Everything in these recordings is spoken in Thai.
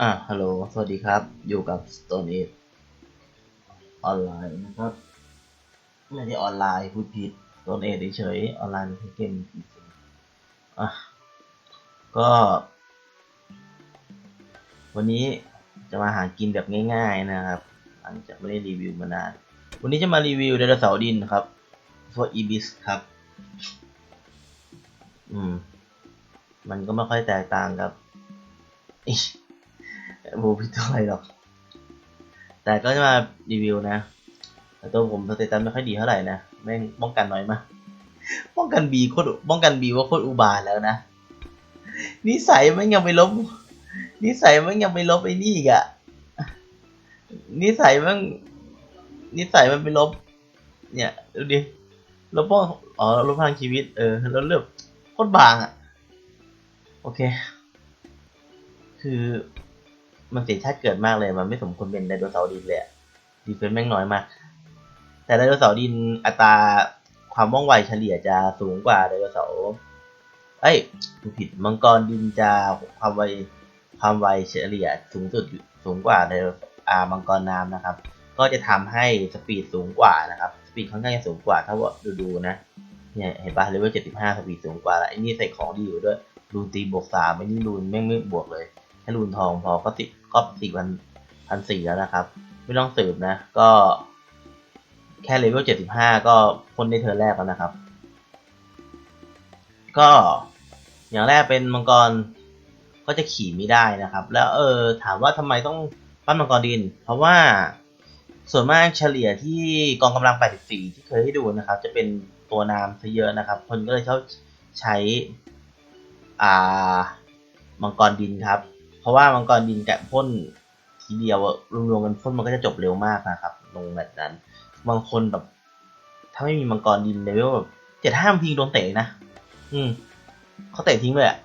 อะฮัลโหล สวัสดีครับ อยู่กับ Stone Age ออนไลน์นะครับไม่ได้ออนไลน์พูดผิด Stone Age เฉยออนไลน์เป็นเกมจริงอะ ก็ วันนี้จะมาหากินแบบง่ายๆนะครับ หลังจากไม่ได้รีวิวมานาน วันนี้จะมารีวิวไดโนเสาร์ดินครับ for ibis ครับ อืม มันก็ไม่ค่อยแตกต่างกับอิ บูพิตัวอะไรหรอก แต่ก็จะมารีวิวนะแต่ตัวผมสเตตัสไม่ค่อยดีเท่าไหร่นะแม่งป้องกันน้อยมากป้องกันบีโคตรป้องกันบีว่าโคตรอุบาทแล้วนะนิสัยมันยังไม่ลบนิสัยมันยังไม่ลบไอ้นี่อีกอะนิสัยมันนิสัยมันไปลบ เนี่ยดูดิลบป้องอ๋อลบพลังชีวิตเออแล้วเลือกโคตรบางอะโอเค คือ มันเสียชาติเกิดมากเลย มันไม่สมควรเป็นไดโนเสาร์ดินเลยดีเฟนซ์แม่งน้อยมาก แต่ไดโนเสาร์ดินอัตราความว่องไวเฉลี่ยจะสูงกว่าไดโนเสาร์เอ้ยผิดมังกรดินจะความไวความไวเฉลี่ยสูงสุดสูงกว่าไดโนอามังกรน้ำนะครับ ก็จะทำให้สปีดสูงกว่านะครับ สปีดค่อนข้างจะสูงกว่า ถ้าว่าดูๆนะเนี่ยเห็นปะเลเวลเจ็ดสิบห้าสปีดสูงกว่าแล้วไอ้นี่ใส่ของดีอยู่ด้วยรูนตีบวกสามไอ้นี่รูนแม่งไม่บวกเลย ให้รูนทองพอก็สิก็สี่พันพันสี่แล้วนะครับ ไม่ต้องสืบนะ ก็แค่เลเวลเจ็ดสิบห้าก็พ้นในเทอร์แรกแล้วนะครับ ก็อย่างแรกเป็นมังกรก็จะขี่ไม่ได้นะครับ แล้วเออถามว่าทำไมต้องปั้นมังกรดิน เพราะว่าส่วนมากเฉลี่ยที่กองกำลัง 84 ที่เคยให้ดูนะครับ จะเป็นตัวนามซะเยอะนะครับ คนก็เลยชอบใช้อ่ามังกรดินครับ เพราะว่ามังกรดินกับพ่นทีเดียวรวมๆกันพ่นมันก็จะจบเร็วมากนะครับลงแบบนั้น บางคนแบบ ถ้าไม่มีมังกรดินเลเวลแบบเจ็ดห้ามทีโดนเตะนะอืมเขาเตะทิ้งเลยอะ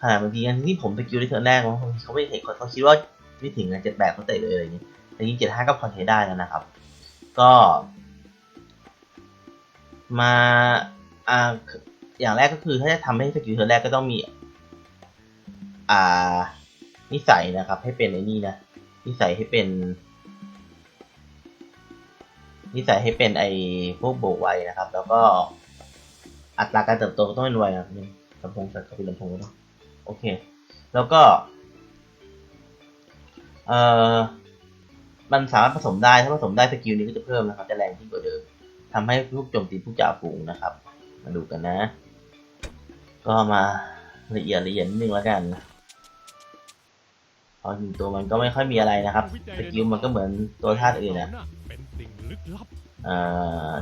ขนาดบางทีที่ผมสกิลได้เทอร์แรกบางทีเขาไม่เตะเขาเขาคิดว่าไม่ถึงนะเจ็ดแปดเขาเตะเลยอะไรอย่างนี้แต่จริงเจ็ดห้าก็พอใช้ได้แล้วนะครับ ก็ มาอ่าอย่างแรกก็คือถ้าจะทำให้สกิลเทอร์แรกก็ต้องมี อ่า นิสัยนะครับ ให้เป็นไอ้นี่นะ นิสัยให้เป็น นิสัยให้เป็นไอ้พวกโบกไวนะครับ แล้วก็อัตราการเติบโตก็ต้องเป็นไวนะครับนี่ลำโพงสัตว์ก็เป็นลำโพงเนาะโอเค แล้วก็ เอ่อ มันสามารถผสมได้ ถ้าผสมได้สกิลนี้ก็จะเพิ่มนะครับ จะแรงขึ้นกว่าเดิมทำให้ลูกโจมตีผู้จ่าฝูงนะครับ มาดูกันนะ ก็มาละเอียดละเอียดนิดนึงแล้วกัน พราะจริงตัวมันก็ไม่ค่อยมีอะไรนะครับสกิลมันก็เหมือนตัวธาตุอื่นนะ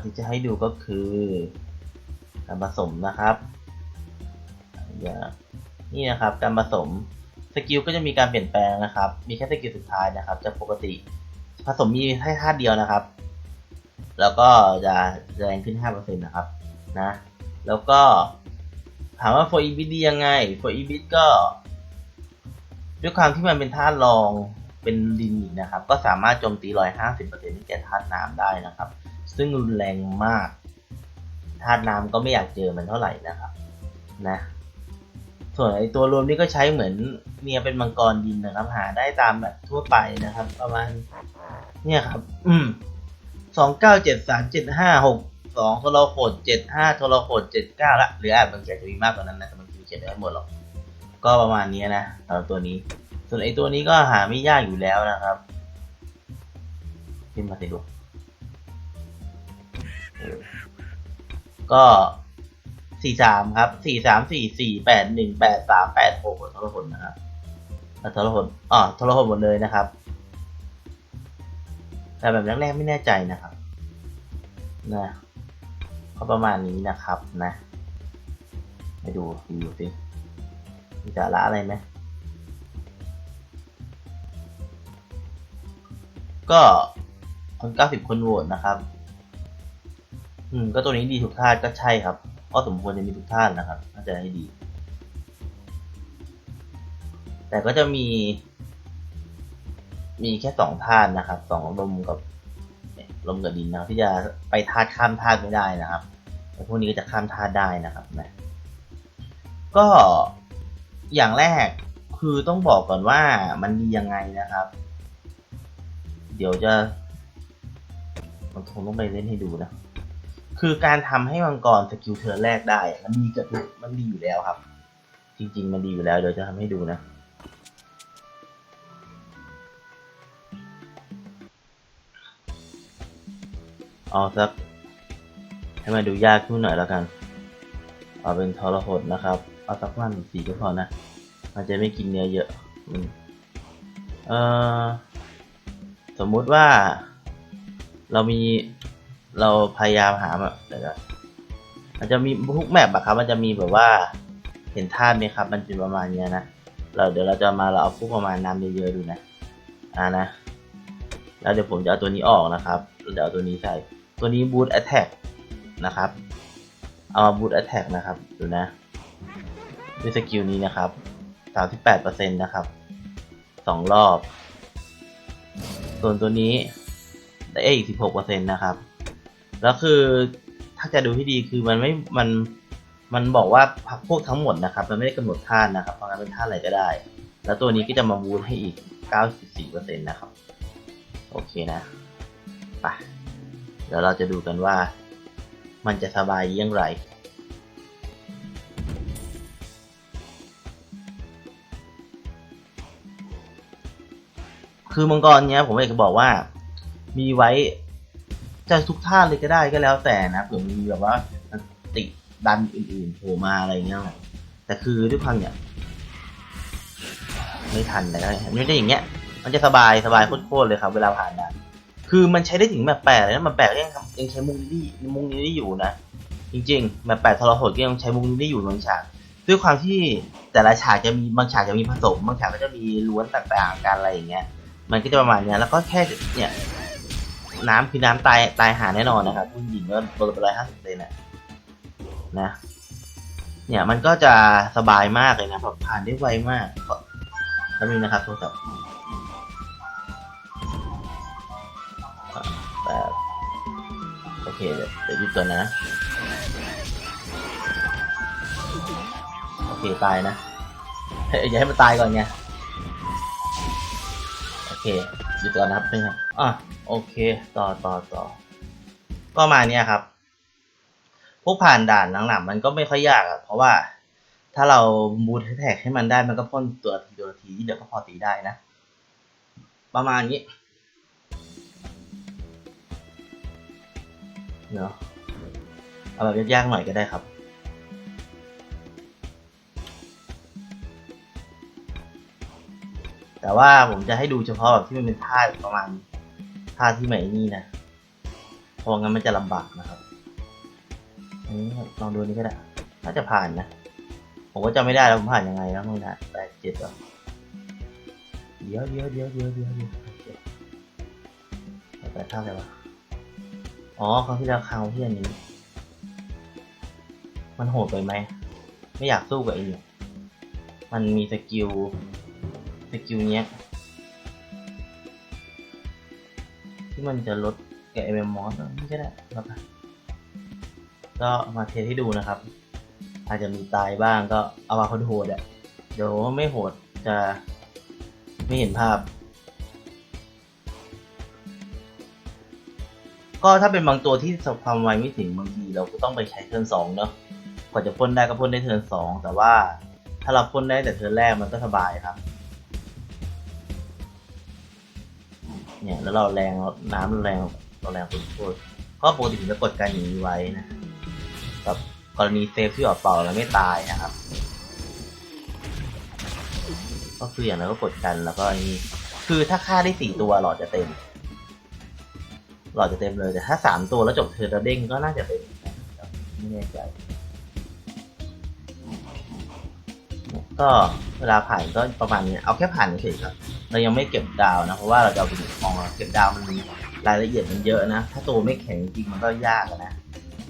ที่จะให้ดูก็คือการผสมนะครับอย่านี่นะครับการผสมสกิลก็จะมีการเปลี่ยนแปลงนะครับ มีแค่สกิลสุดท้ายนะครับ จะปกติผสมมีแค่ธาตุเดียวนะครับ แล้วก็จะแรงขึ้น 5%นะครับนะ แล้วก็ถามว่า for e b i t ดียังไง for e b i t ก็ ด้วยความที่มันเป็นธาตุรองเป็นดินนะครับ ก็สามารถโจมตี150%ที่แก่ธาตุน้ำได้นะครับ ซึ่งรุนแรงมากธาตุน้ำก็ไม่อยากเจอมันเท่าไหร่นะครับนะส่วนไอตัวรวมนี่ก็ใช้เหมือนเนี่ยเป็นมังกรดินนะครับ หาได้ตามแบบทั่วไปนะครับ ประมาณเนี่ยครับ อืมสองเก้าเจ็ดสามเจ็ดห้าหกสองโทรโขดเจ็ดห้าโทรโขดเจ็ดเก้าละหรืออาจบางทีอาจะมีมากกว่านั้นนะแต่บางทีเขียนได้หมดหรอก ก็ประมาณนี้นะสำหรับตัวนี้ ส่วนไอตัวนี้ก็หาไม่ยากอยู่แล้วนะครับพิมพ์มาสิลูกก็สี่สามครับสี่สามสี่สี่แปดหนึ่งแปดสามแปดหกทรผลนะครับทรผลอ๋อทรผลหมดเลยนะครับ แต่แบบแรกๆไม่แน่ใจนะครับนะก็ประมาณนี้นะครับนะ ไปดูรีวิวสิ มีสาระอะไรไหมก็คนเก้าสิบคนโหวตนะครับ อืม ก็ตัวนี้ดีทุกท่านก็ใช่ครับก็สมควรจะมีทุกท่านนะครับน่าจะให้ดี แต่ก็จะมี มีแค่สองธาตุนะครับสองลมกับลมกับดินนะที่จะไปธาตุข้ามธาตุไม่ได้นะครับแต่พวกนี้ก็จะข้ามธาตุได้นะครับนะก็ อย่างแรกคือต้องบอกก่อนว่ามันดียังไงนะครับ เดี๋ยวจะมันคงต้องไปเล่นให้ดูนะ คือการทำให้มังกรสกิลเทิร์นแรกได้ มันดีกับมันดีอยู่แล้วครับ จริง ๆ มันดีอยู่แล้วเดี๋ยวจะทำให้ดูนะเอาสักให้มันดูยากขึ้นหน่อยแล้วกัน เอาเป็นทรหดนะครับ เอาสักวันสีก็พอนะ มันจะไม่กินเนื้อเยอะอเออสมมุติว่า เรามีเราพยายามหาแบบเดี๋ยวมันจะมีทุกแมปอะครับ มันจะมีแบบว่าเห็นท่าตุไหมครับ มันเป็นประมาณเนี้ยนะ เราเดี๋ยวเราจะมาเราเอาพวกประมาณน้ำเยอะๆดูนะ อ่านะ แล้วเดี๋ยวผมจะเอาตัวนี้ออกนะครับ เดี๋ยวเอาตัวนี้ใส่ ตัวนี้บูทแอ t แทกนะครับ เอามาบูทแอ t แทกนะครับ ดูนะ ด้วยสกิลนี้นะครับ 38%นะครับสองรอบ ส่วนตัวนี้ได้อีก 16%นะครับ แล้วคือถ้าจะดูที่ดีคือมันไม่ มัน มันบอกว่าพักพวกทั้งหมดนะครับ มันไม่ได้กำหนดท่านะครับ เพราะงั้นเป็นท่าอะไรก็ได้ แล้วตัวนี้ก็จะมาบูทให้อีก 94%นะครับ โอเคนะไปเดี๋ยวเราจะดูกันว่ามันจะสบายอย่างไร คือมังกรเนี้ยผมอยากจะบอกว่า มีไว้จะทุกท่าเลยก็ได้ก็แล้วแต่นะเผื่อมีแบบว่าติดดันอื่นๆโผล่มาอะไรเงี้ยแต่คือด้วยความเนี่ยไม่ทันแต่ก็ไม่ได้อย่างเงี้ย มันจะสบายสบายโคตรๆเลยครับ เวลาผ่านนะคือมันใช้ได้ถึงแบบแปดเลยนะมันแปดก็ยังยังใช้มุงนี้มุงนี้ได้อยู่นะจริงๆแบบแปดทรหดก็ยังใช้มุงนี้ได้อยู่บางฉากด้วยความที่แต่ละฉากจะมีบางฉากจะมีผสมบางฉากก็จะมีล้วนต่างๆกันอะไรอย่างเงี้ย มันก็จะประมาณเนี้ยแล้วก็แค่เนี่ยน้ำคือน้ำตายตายหาแน่นอนนะครับผู้หญิงก็เบอร์ไปร้อยห้าสิบเซนนะนะเนี่ยมันก็จะสบายมากเลยนะผ่านได้ไวมากขอแป๊บนึงนะครับโทรศัพท์แบบโอเคเดี๋ยวยวหยุดก่อนนะ โอเค ตายนะเฮ้ยอย่าให้มันตายก่อนไง หยุดก่อนนะครับเพื่อนครับอะโอเค ต่อต่อต่อก็มาเนี้ยครับ พวกผ่านด่านหลังๆมันก็ไม่ค่อยยากอะเพราะว่าถ้าเราบูทแท็กให้มันได้มันก็พ่นตัวทีตัวทีเดี๋ยวก็พอตีได้นะ ประมาณนี้เนาะเอาแบบยากๆหน่อยก็ได้ครับ แต่ว่าผมจะให้ดูเฉพาะแบบที่มันเป็นท่าประมาณท่าที่ใหม่นี่นะเพราะงั้นมันจะลำบากนะครับอันนี้ลองดูนี่ก็ได้น่าจะผ่านนะ ผมก็จำไม่ได้แล้วผมผ่านยังไงแล้วมึงนะแปดเจ็ดหรอเดี๋ยวเดี๋ยวเดี๋ยวเดี๋ยวเดี๋ยวเดี๋ยวเดี๋ยวแปดเท่าไหร่วะอ๋อครั้งที่แล้วครั้งที่อันนี้ มันโหดไปไหม ไม่อยากสู้กับไอ้นี่มันมีสกิล กิลเนี้ย ที่มันจะลดแกเอเมมอสไม่ใช่แหละแล้วกันก็มาเทสให้ดูนะครับ อาจจะมีตายบ้างก็เอามาคนโหดอะเดี๋ยวไม่โหดจะไม่เห็นภาพ ก็ถ้าเป็นบางตัวที่ความไวไม่ถึงบางทีเราก็ต้องไปใช้เทิร์นสองเนาะกว่าจะพ่นได้ก็พ่นได้เทิร์นสองแต่ว่าถ้าเราพ่นได้แต่เทิร์นแรกมันก็สบายครับ เนี่ยแล้วเราแรงน้ำเราแรงเราแรงสุดโคตรก็ปกติผมจะกดการอย่างนี้ไว้นะกับกรณีเซฟที่ออกเป่าแล้วไม่ตายนะครับ ก็คืออย่างนั้นก็กดกันแล้วก็อันนี้คือถ้าฆ่าได้สี่ตัวหลอดจะเต็ม หลอดจะเต็มเลยแต่ถ้าสามตัวแล้วจบเทอร์นเด้งก็น่าจะเต็มไม่แน่ใจก็เวลาผ่านก็ประมาณนี้เอาแค่ผ่านเฉยครับ เรายังไม่เก็บดาวนะ เพราะว่าเราจะเอาไปถึงองเก็บดาวมันมีรายละเอียดมันเยอะนะ ถ้าตัวไม่แข็งจริงมันก็ยากนะ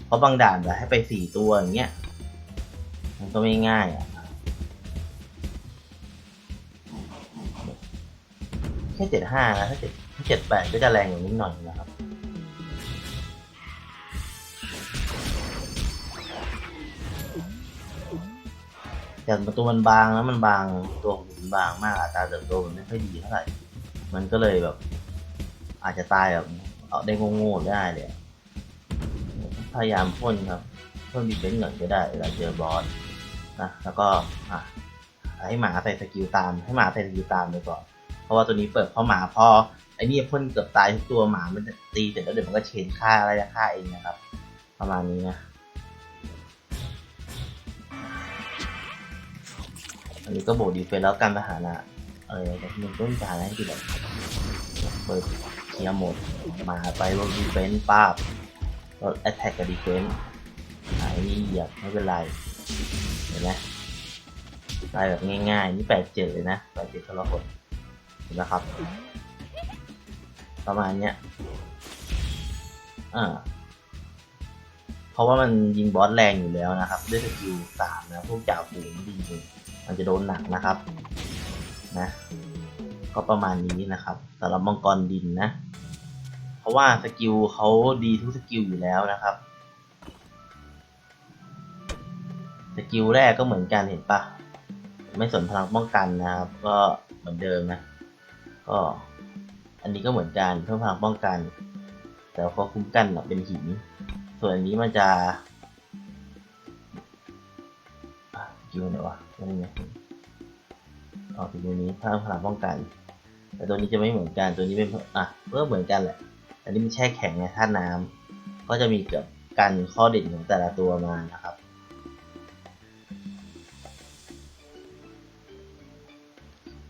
เพราะบางด่านแบบให้ไปสี่ตัวอย่างเงี้ย มันก็ไม่ง่ายอะแค่เจ็ดห้านะถ้าเจ็ดถ้าเจ็ดแปดก็จะแรงอย่างนิดหน่อยนะครับแต่ประตูมันบางแล้วมันบางตัวผม บางมากอัตราเติบโตมันไม่ค่อยดีเท่าไหร่ มันก็เลยแบบ อาจจะตายแบบเอาได้โง่ๆได้เลยพยายามพ่นครับพ่นดีเฟนส์ก่อนก็ได้เวลาเจอบอสนะแล้วก็อะให้หมาใส่สกิลตาม ให้หมาใส่สกิลตามไปก่อนเพราะว่าตัวนี้เปิดเพราะหมาพอไอ้นี่พ่นเกือบตายทุกตัวหมามันตีเสร็จแล้วเดี๋ยวมันก็เชนฆ่าอะไรจะฆ่าเองนะครับ ประมาณนี้นะ อันนี้ก็โบกดีเฟนแล้วการทหารอะเออแต่มันต้นทหารให้ดีแบบเปิดเคลียร์หมดมาไปลงดีเฟนส์ป้าบลดแอตแทกกับดีเฟนส์หายเหยียบไม่เป็นไร เห็นไหมตายแบบง่ายๆ นี่แปดเจ็ดเลยนะแปดเจ็ดทรหดเห็นไหมครับ ประมาณเนี้ยอ่าเพราะว่ามันยิงบอสแรงอยู่แล้วนะครับ ด้วยสกิลสามนะ พวกจ่าฝูงดีเลย มันจะโดนหนักนะครับนะก็ประมาณนี้นะครับสำหรับมังกรดินนะ เพราะว่าสกิลเขาดีทุกสกิลอยู่แล้วนะครับสกิลแรกก็เหมือนกันเห็นปะไม่สนพลังป้องกันนะครับ ก็เหมือนเดิมนะ ก็อันนี้ก็เหมือนกันเพิ่มพลังป้องกัน แต่พอคุ้มกันเป็นหินส่วนอันนี้มันจะ อะสกิลไหนวะนี่ไงอ๋อสกิลนี้เพิ่มพลังป้องกัน แต่ตัวนี้จะไม่เหมือนกันตัวนี้เป็นอะเพิ่มเหมือนกันแหละ อันนี้มันแช่แข็งไงธาน้ำก็จะมีเกือบกันข้อเด่นของแต่ละตัวมานะครับ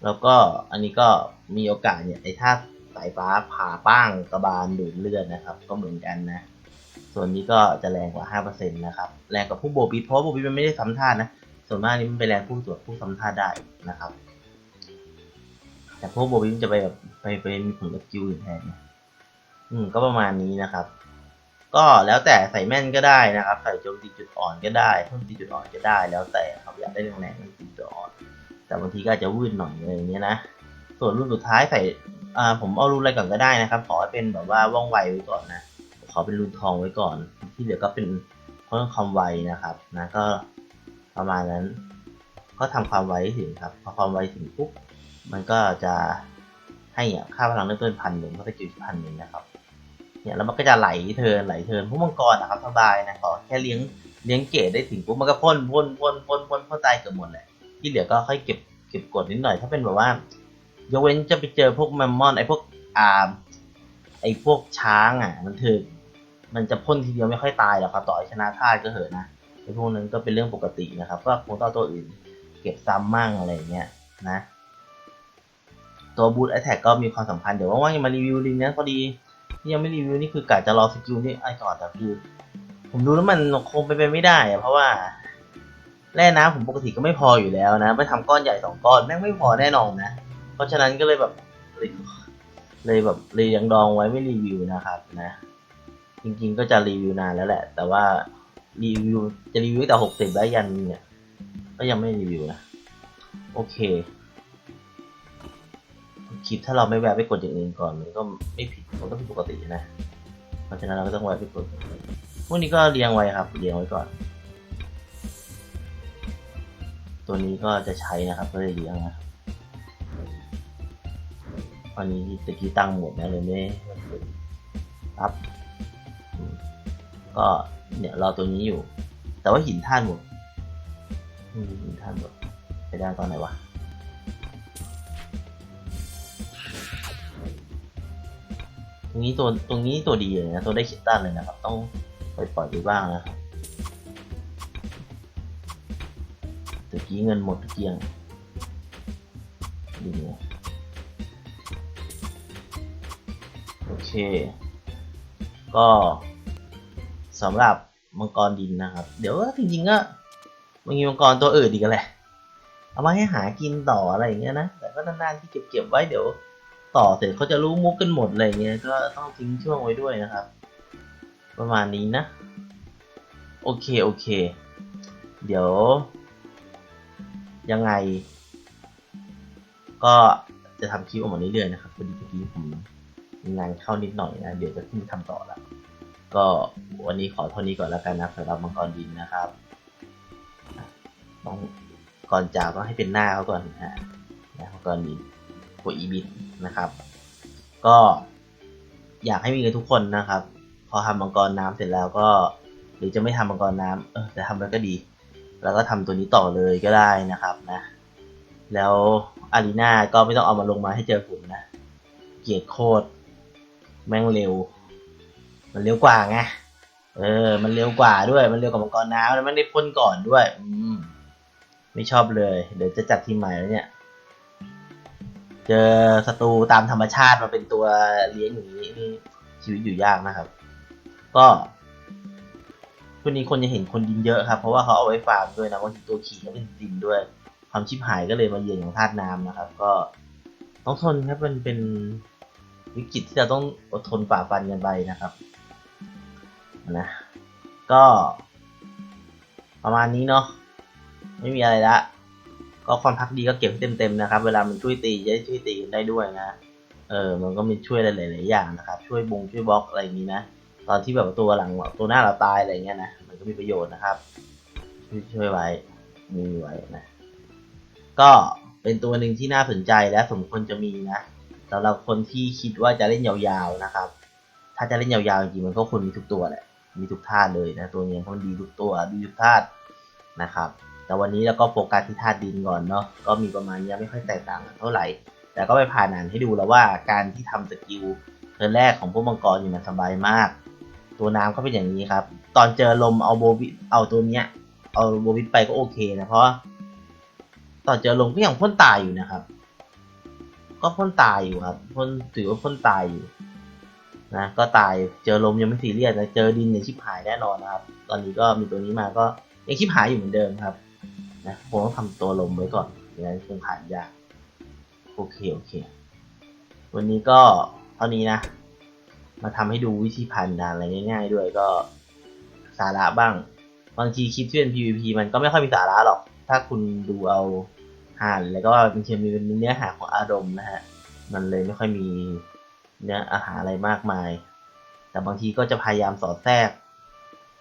แล้วก็อันนี้ก็มีโอกาสเนี่ยไอ้ธาสายฟ้าผ่าป้างกระบาลดูดเลือดนะครับ ก็เหมือนกันนะ ส่วนนี้ก็จะแรงกว่า 5%นะครับ แรงกว่าผู้โบบิทเพราะโบบิทมันไม่ได้ซ้ำธาตุนะ ส่วนมากนี่มันไปแรงผู้ตรวจผู้ซ้ำธาตุได้นะครับ แต่พวกโบบิมันจะไปแบบไปไปมีผลกับกิลอื่นแทนนะอืมก็ประมาณนี้นะครับ ก็แล้วแต่ใส่แม่นก็ได้นะครับ ใส่โจมตีจุดอ่อนก็ได้เพิ่มตีจุดอ่อนก็ได้ แล้วแต่ครับอยากได้แรงๆมันตีจุดอ่อน แต่บางทีก็อาจจะวืดหน่อยอะไรอย่างเงี้ยนะ ส่วนรุ่นสุดท้ายใส่อ่าผมเอารุ่นอะไรก่อนก็ได้นะครับ ขอให้เป็นแบบว่าว่องไวไว้ก่อนนะขอเป็นรุ่นทองไว้ก่อน ที่เหลือก็เป็นเพิ่มความไวนะครับนะก็ ประมาณนั้น ก็ทำความไว้ถึงครับ พอความไวถึงปุ๊บ มันก็จะให้อะค่าพลังเริ่มต้นพันหนึ่งก็จะกิวพันหนึ่งนะครับ เนี่ยแล้วมันก็จะไหลเทินไหลเทินพวกมังกรนะครับสบายนะขอแค่เลี้ยงเลี้ยงเกรดได้ถึงปุ๊บมันก็พ่นพ่นพ่นพ่นพ่นพ่นตายเกือบหมดแหละที่เหลือก็ค่อยเก็บเก็บกดนิดหน่อยถ้าเป็นแบบว่ายกเว้นจะไปเจอพวกแมมมอนไอพวกอ่าไอพวกช้างอะมันถือมันจะพ่นทีเดียวไม่ค่อยตายหรอกครับต่อชนะท่าก็เหอะนะ ไอพวกนั้นก็เป็นเรื่องปกตินะครับ ก็คงต้องตัวอื่น เก็บซ้ำมั่งอะไรเงี้ยนะ ตัวบูทแอ t แทกก็มีความสำคัญเดี๋ยวว่างๆจะมารีวิวลิงนะพอดีที่ยังไม่รีวิวนี่คือกะจะรอสกิลนี่ไอ้ก่อนแต่คือ ผมดูแล้วมันคงไปไปไม่ได้อะเพราะว่าแร่น้ำผมปกติก็ไม่พออยู่แล้วนะไปทำก้อนใหญ่สองก้อนแม่งไม่พอแน่นอนนะ เพราะฉะนั้นก็เลยแบบเลยเลยแบบเลยยังดองไว้ไม่รีวิวนะครับนะ จริงๆก็จะรีวิวนานแล้วแหละ แต่ว่า รีวิวจะรีวิวแต่หกสิบแล้วยันเนี่ย ก็ยังไม่รีวิวนะ โอเค คลิปถ้าเราไม่แวะไปกดอย่างอื่นก่อนมันก็ไม่ผิดมันก็เป็นปกตินะ เพราะฉะนั้นเราก็ต้องแวะไปกดพวกนี้ก็เรียงไว้ครับ เรียงไว้ก่อน ตัวนี้ก็จะใช้นะครับก็เลยเลี้ยงนะอันนี้ตะกี้ตั้งหมดนะเลยไม่ไม่ขึ้นครับก็ เนี่ยเราตัวนี้อยู่ แต่ว่าหินท่านหมดหินท่านหมดไปได้ตอนไหนวะตรงนี้ตัวตรงนี้ตัวดีเลยนะตัวได้คิดตันเลยนะครับ ต้องไปปล่อยดูบ้างนะครับตะกี้เงินหมดเกลี้ยงดีเลยโอเค ก็ สำหรับมังกรดินนะครับ เดี๋ยวจริงๆก็มันมีมังกรตัวอื่นดีกันแหละ เอามาให้หากินต่ออะไรอย่างเงี้ยนะ แต่ก็นานๆที่เก็บๆไว้เดี๋ยวต่อเสร็จเขาจะรู้มุกกันหมดอะไรเงี้ย ก็ต้องทิ้งช่วงไว้ด้วยนะครับ ประมาณนี้นะ โอเคโอเค เดี๋ยว ยังไง ก็จะทำคลิปออกมาเรื่อยๆนะครับพอดีเมื่อกี้ผมงานเข้านิดหน่อยนะ เดี๋ยวจะขึ้นทำต่อละ ก็วันนี้ขอเท่านี้ก่อนแล้วกันนะสำหรับมังกรดินนะครับต้องก่อนจากต้องให้เป็นหน้าเขาก่อนนะฮะมังกรดินตัวอีบิดนะครับ ก็อยากให้มีกันทุกคนนะครับ พอทำมังกรน้ำเสร็จแล้วก็ หรือจะไม่ทำมังกรน้ำเออแต่ทำแล้วก็ดี แล้วก็ทำตัวนี้ต่อเลยก็ได้นะครับนะ แล้วอารีนาก็ไม่ต้องเอามาลงมาให้เจอผมนะ เกลียดโคตร แม่งเร็ว มันเร็วกว่าไงเออ มันเร็วกว่าด้วย มันเร็วกว่ามังกรน้ำแล้วมันได้พ่นก่อนด้วย อืม ไม่ชอบเลย เดี๋ยวจะจัดทีมใหม่แล้วเนี่ย เจอศัตรูตามธรรมชาติมาเป็นตัวเลี้ยงอย่างนี้นี่ชีวิตอยู่ยากนะครับ ก็ช่วงนี้คนจะเห็นคนดินเยอะครับ เพราะว่าเขาเอาไว้ฟาร์มด้วยนะบางทีตัวขี่ก็เป็นดินด้วย ความชิบหายก็เลยมาเยือนของธาตุน้ำนะครับ ก็ต้องทนครับมันเป็นวิกฤตที่เราต้องอดทนฝ่าฟันกันไปนะครับ นะก็ ประมาณนี้เนาะไม่มีอะไรละก็ความพักดีก็เก็บให้เต็มๆนะครับ เวลามันช่วยตีจะได้ช่วยตีกันได้ด้วยนะเออมันก็มีช่วยหลายๆอย่างนะครับ ช่วยบงช่วยบล็อกอะไรอย่างนี้นะตอนที่แบบตัวหลังตัวหน้าเราตายอะไรเงี้ยนะมันก็มีประโยชน์นะครับ ช่วยช่วยไว้มีไว้นะก็เป็นตัวหนึ่งที่น่าสนใจและสมควรจะมีนะสำหรับคนที่คิดว่าจะเล่นยาวๆนะครับ ถ้าจะเล่นยาวๆจริงๆมันก็ควรมีทุกตัวแหละ มีทุกธาตุเลยนะตัวนี้เพราะมันดีทุกตัวดีทุกธาตุนะครับ แต่วันนี้เราก็โฟกัสที่ธาตุดินก่อนเนาะก็มีประมาณนี้ไม่ค่อยแตกต่างเท่าไหร่ แต่ก็ไปผ่านอ่านให้ดูแล้วว่าการที่ทำสกิลเทิร์นแรกของพวกมังกรนี่มันสบายมาก ตัวน้ำก็เป็นอย่างนี้ครับ ตอนเจอลมเอาโบวิเอาตัวเนี้ย เอาโบวิไปก็โอเคนะเพราะว่าตอนเจอลมก็ยังพ่นตายอยู่นะครับ ก็พ่นตายอยู่ครับพ่นถือว่าพ่นตายอยู่ นะก็ตายเจอลมยังไม่ซีเรียสแต่เจอดินเนี่ยชิบหายแน่นอนนะครับ ตอนนี้ก็มีตัวนี้มาก็ยังชิบหายอยู่เหมือนเดิมครับนะผมต้องทำตัวลมไว้ก่อนอย่างนั้นคงผ่านยากโอเคโอเค วันนี้ก็เท่านี้นะ มาทำให้ดูวิธีผ่านด่านอะไรง่าย ๆ ด้วยก็สาระบ้าง บางทีคลิปที่เป็น PVP มันก็ไม่ค่อยมีสาระหรอก ถ้าคุณดูเอาห่านแล้วก็บางทีมีเป็นเนื้อหาของอารมณ์นะฮะ มันเลยไม่ค่อยมี เนื้ออาหารอะไรมากมาย แต่บางทีก็จะพยายามสอดแทรก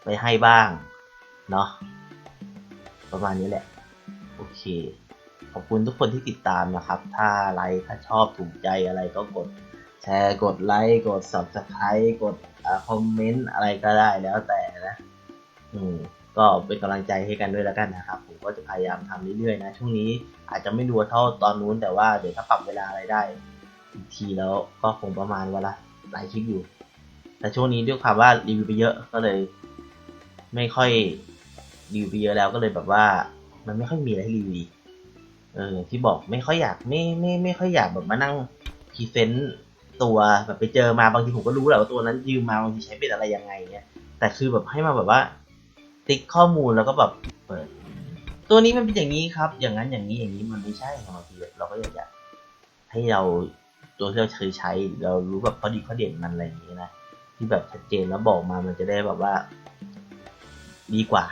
ไปให้บ้าง เนาะประมาณนี้แหละ โอเค ขอบคุณทุกคนที่ติดตามนะครับ ถ้าไลค์ถ้าชอบถูกใจอะไรก็กดแชร์กดไลค์กด subscribe กดคอมเมนต์อะไรก็ได้แล้วแต่นะ อืมก็เป็นกำลังใจให้กันด้วยแล้วกันนะครับ ผมก็จะพยายามทำเรื่อยๆนะ ช่วงนี้อาจจะไม่รัวเท่าตอนนู้นแต่ว่าเดี๋ยวถ้าปรับเวลาอะไรได้ อีกทีแล้วก็คงประมาณวันละหลายคลิปอยู่ แต่ช่วงนี้ด้วยความว่ารีวิวไปเยอะก็เลย ไม่ค่อยรีวิวไปเยอะแล้วก็เลยแบบว่า มันไม่ค่อยมีอะไรให้รีวิวเออที่บอกไม่ค่อยอยากไม่ไม่ไม่ค่อยอยากแบบมานั่งพรีเซนต์ตัวแบบไปเจอมาบางทีผมก็รู้แหละว่าตัวนั้นยืมมาบางทีใช้เป็นอะไรยังไงเนี่ยแต่คือแบบให้มาแบบว่า ติ๊กข้อมูลแล้วก็แบบเปิด ตัวนี้มันเป็นอย่างนี้ครับ อย่างนั้นอย่างนี้อย่างนี้มันไม่ใช่บางทีเราก็อยากจะให้เรา ตัวที่เราเคยใช้เรารู้แบบข้อดีข้อเด่นมันอะไรอย่างนี้นะที่แบบชัดเจนแล้วบอกมามันจะได้แบบว่า ดีกว่า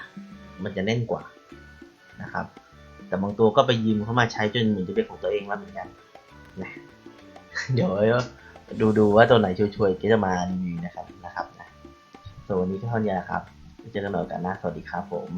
มันจะแน่นกว่านะครับ แต่บางตัวก็ไปยืมเข้ามาใช้จนเหมือนจะเป็นของตัวเองแล้วเหมือนกันนะเดี๋ยวดูดูว่าตัวไหนช่วยๆก็จะมารีวิวนะครับนะครับนะส่วนวันนี้ก็ท่านี้นะครับเจอกันหม่โอกาสหน้าสวัสดีครับผม